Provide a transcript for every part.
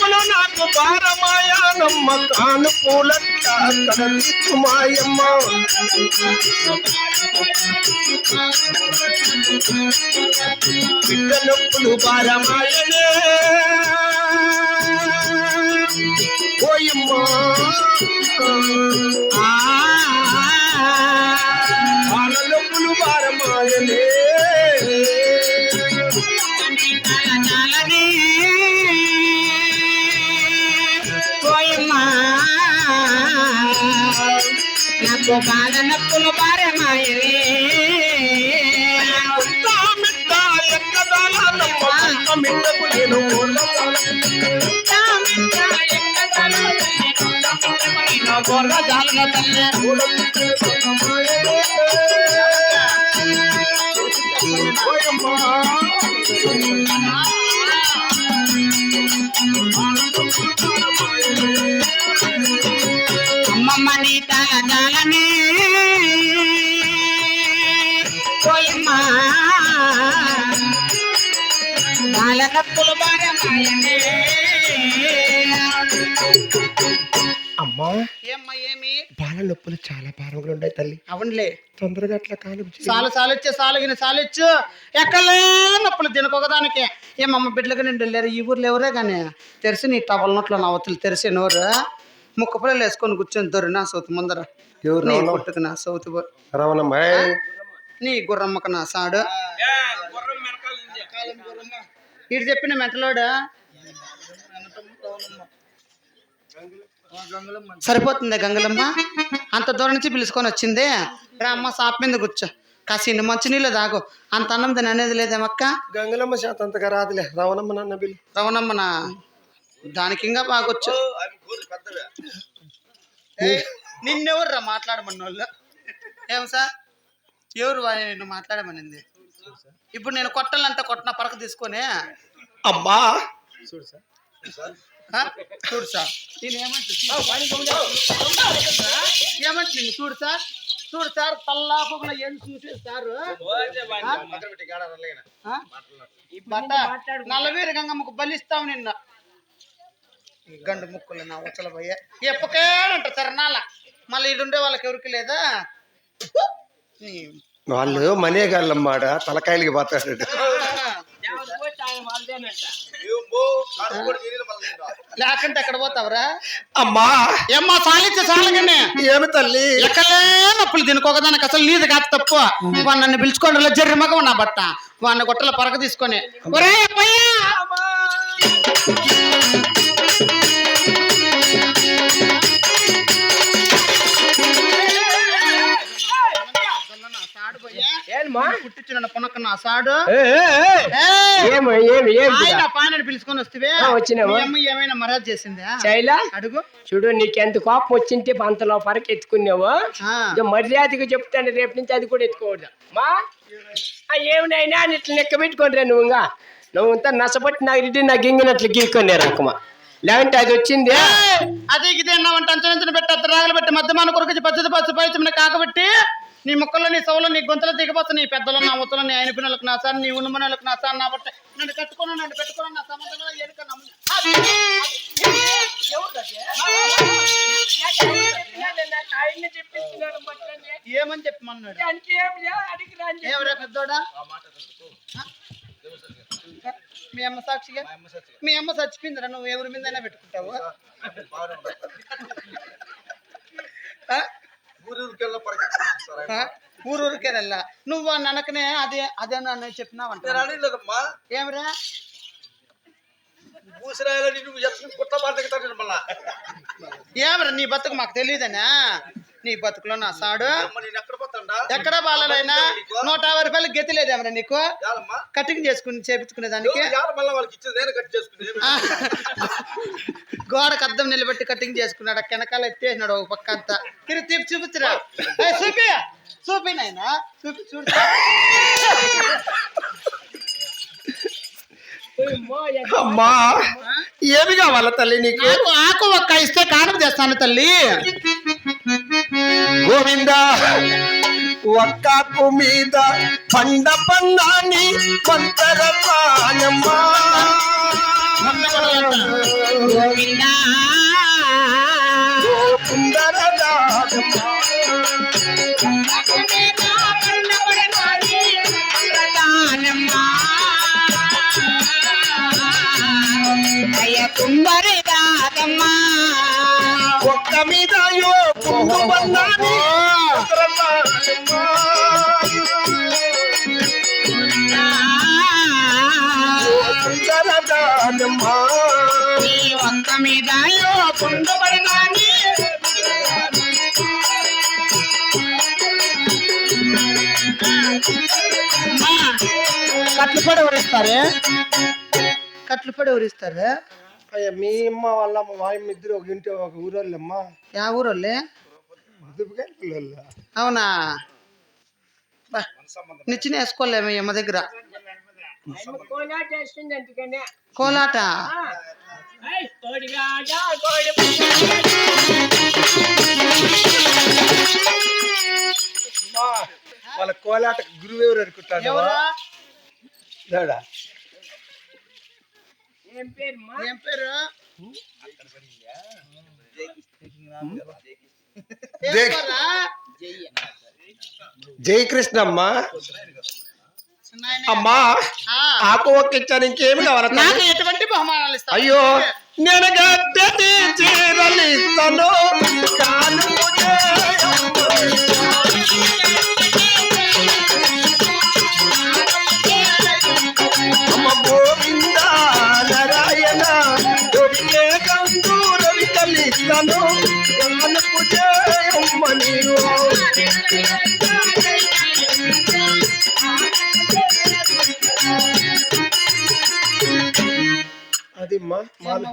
పాల నాకు భారమాయానమ్మ కాను పూలట్ట కడలిచ్చు మాయమ్మ. బిడ్డ నొప్పులు భారమాయనే. ఓయమ్మ. నాకు బాధ నప్పులు భారమాయలే మిట్ట మిట్ట ఎక్కదాల నమ్మ మిట్ట మిట్టకు నేను కోళ్ళ బొర్ర జాలన తల్లి పోయమ్మా. నప్పులు అమ్మా. ఏమ్మా ఏమి? బాల నొప్పులు చాలా భారంగా ఉన్నాయి తల్లి. అవునులే. తొందరగా అట్లా కాలు సాలు సాలొచ్చు సాలుగిన సాలొచ్చు ఎక్కలే నొప్పులు తినకొకదానికి ఏమమ్మ బిడ్డలుగా నిండు లేరు. ఈ ఊర్లో ఎవరే కానీ తెరిసి నీ టవల్ నోట్లో నవ్వతులు తెరిసి నోరు. ముక్క పిల్లలు వేసుకొని కూర్చొని దొరి నా సౌతు ముందర. ఎవరు నీ పుట్టుకు నా సౌతు రావణమ్మ నీ గుర్రమ్మకు నా సాడు ఇటు చెప్పిన మెంటలోడు? సరిపోతుంది గంగలమ్మ? అంత దూరం నుంచి పిలుచుకొని వచ్చింది? రా అమ్మ సాప్ మీద కూర్చో. కాసిన మంచినీళ్ళు తాగు. అంత అన్నం తిని అనేది లేదేమక్క? గంగలమ్మ శాత అంతగా రాదులే. రావణమ్మ నాన్న బిల్లు రవణమ్మన? దానికి ఇంకా బాగొచ్చు. నిన్నెవరు రా మాట్లాడమన్న వాళ్ళు ఏం సార్? ఎవరు నిన్ను మాట్లాడమనింది? ఇప్పుడు నేను కొట్టాలంటే కొట్టిన పరక తీసుకొని అమ్మా? చూడు సార్. నేను ఏమంటే ఏమంటే నిన్ను చూడు సార్? చూడు సార్ తల్లాపంలో ఏం చూసి సారు? నల్లవీర గంగమ్మకు బలిస్తావు నిన్న. గండు ముక్కులు నా ఉచ్చల పోయే ఎప్పకేడంట తిరణాల మళ్ళీ ఇడుండే వాళ్ళకి ఎవరికి లేదా? వాళ్ళు మనేగాళ్ళమ్మాట తలకాయలకి పోతాడు లేకుంటే ఎక్కడ పోతావురా? అమ్మా! ఏమ్మా సాలిచ్చే సాలగానే? ఏమి తల్లి? ఎక్కలే నొప్పులు తినుకోకదానికి అసలు నీది కాదు తప్పు. వాడు నన్ను పిలుచుకోండి జర్రి మగ నా బట్ట. వాడిని గొట్టల పరక తీసుకొని. ఒరే అప్పయ్యా! నా సాడు? ఆయన పానని పిలుచుకొని వస్తే ఏమైనా మరాజ్ చేసిందా? శైలా? అడుగు. చూడు నీకెంత కోపం వచ్చింటే అంతలో పరకు ఎత్తుకున్నావు మర్యాదగా చెప్తాను రేపు నుంచి అది కూడా ఎత్తుకోవద్దు. మా? ఏమినైనా అని ఇట్లా లెక్క పెట్టుకోండి నువ్వు ఇంకా. నువ్వు ఇంత నష్టపట్టి నాకు రెడ్డి నాకు ఇంగినట్లు గీక్కొని రకమా లేదంటే అది వచ్చింది! అది ఇది అన్నావంటే అంచనంచన పెట్టి అత్త రాగలు పెట్టి మధ్యమాన కొరకు పచ్చది పచ్చి పైచమైన కాకబెట్టి నీ ముక్కల్లో నీ సౌలో నీ గొంతులో దిగబోస్తా నీ పెద్దలు నా ముత్తలు నీ ఆయన పిల్లలకు నా సార్ నీ ఉన్నమనలకు నా సార్ నా బట్ట నన్ను కట్టుకుని నన్ను పెట్టుకుని నా సంబంధంలో ఎరుక నమ్ము? ఏమని చెప్పమన్నాడు? ఎవరా పెద్దోడా? మీ అమ్మ సాక్షిగా? మీ అమ్మ చచ్చిపోయిందిరా నువ్వు ఎవరి మీద పెట్టుకుంటావు? ఆ? ఆ? ఊరూరికేనల్లా నువ్వు ఆ ననకనే అదే అదే నన్ను చెప్పినావంట ఏమిరా ఏమరా నీ బతుకు మాకు తెలియదనా నీ బతుకులో నా సాడు ఎక్కడ బాలనైనా నూట యాభై రూపాయలు గతి లేదేమరా నీకు? కటింగ్ చేసుకుని చేపించుకునే దానికి. గోడకు అద్దం నిలబెట్టి కటింగ్ చేసుకున్నాడు? ఆ కెనకాల ఎత్తేసినాడు ఒక పక్క అంతా. తిరిగి తీపి చూపించరా? చూపి. చూపి నాయనా. చూపి చూడు. అమ్మా ఏమి కావాలా తల్లి నీకు? ఆకు ఆకు ఒక్క ఇస్తే కానుక తెస్తాను తల్లి. గోవింద ఒక్కాకు మీద పండ పన్నాని పంతర పానమ్మా గోకుందరదానమ్మా. ఒక్క మీద కుండబడినాని కట్లు పడి ఎవరిస్తారే కట్లు పడి ఎవరిస్తారే అయ్యా మీ అమ్మ వాళ్ళ మా అమ్మ ఇద్దరు ఒక ఇంటి ఒక ఊరోళ్ళమ్మా. యా ఊరోళ్ళే? అవునా? బా నిచ్చిన వేసుకోలేము అమ్మ దగ్గర. కోలాట వాళ్ళ కోలాట గురువు ఎవరు? అనుకుంటాడు లేడా ఏం పేరు మా? ఏం పేరు? ఏం జై పేరా? అమ్మా ఆకు ఒక్క ఇచ్చాను ఇంకేమి కావాలి నాకు ఎటువంటి బహుమానాలు అయ్యో నేను చీరలు ఇస్తాను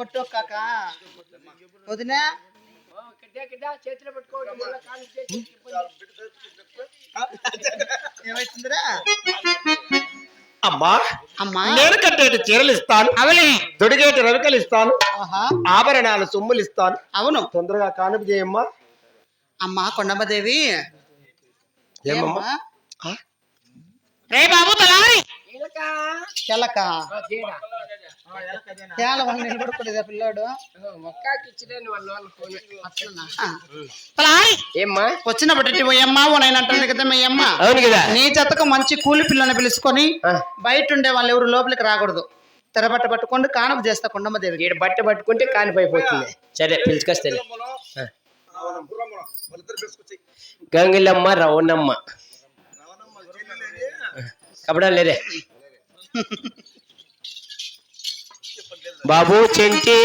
ఒట్టు కాక వదినా? చేతిలో ఏమైతుందిరా? అమ్మా నేను కట్టేటి చీరలు ఇస్తాను. అవలే. దొడిగేటి రవికలు ఇస్తాను. ఆహా. ఆభరణాలు సొమ్ములు ఇస్తాను. అవును. తొందరగా కానుపు చేయమ్మా. అమ్మా కొండమ్మదేవి. ఏమమ్మా? రే బాబు తలారి! కేల వాళ్ళు నిలబడుకోలేదా పిల్లాడు వచ్చినప్పటి పోయమ్మ అంటుంది కదా మీ అమ్మ. అవును కదా. నీ జతకు మంచి కూలి పిల్లని పిలుచుకొని బయట ఉండే వాళ్ళు ఎవరు లోపలికి రాకూడదు. తెరబట్ట పట్టుకొని కానుక చేస్తా కొండమ్మదేవికి ఈడ బట్ట పట్టుకుంటే కానిపోయిపోతుంది సరే పిలుచుకొస్తే గంగిలమ్మ రవణమ్మ. కబడా లేరే బాబు చెంటి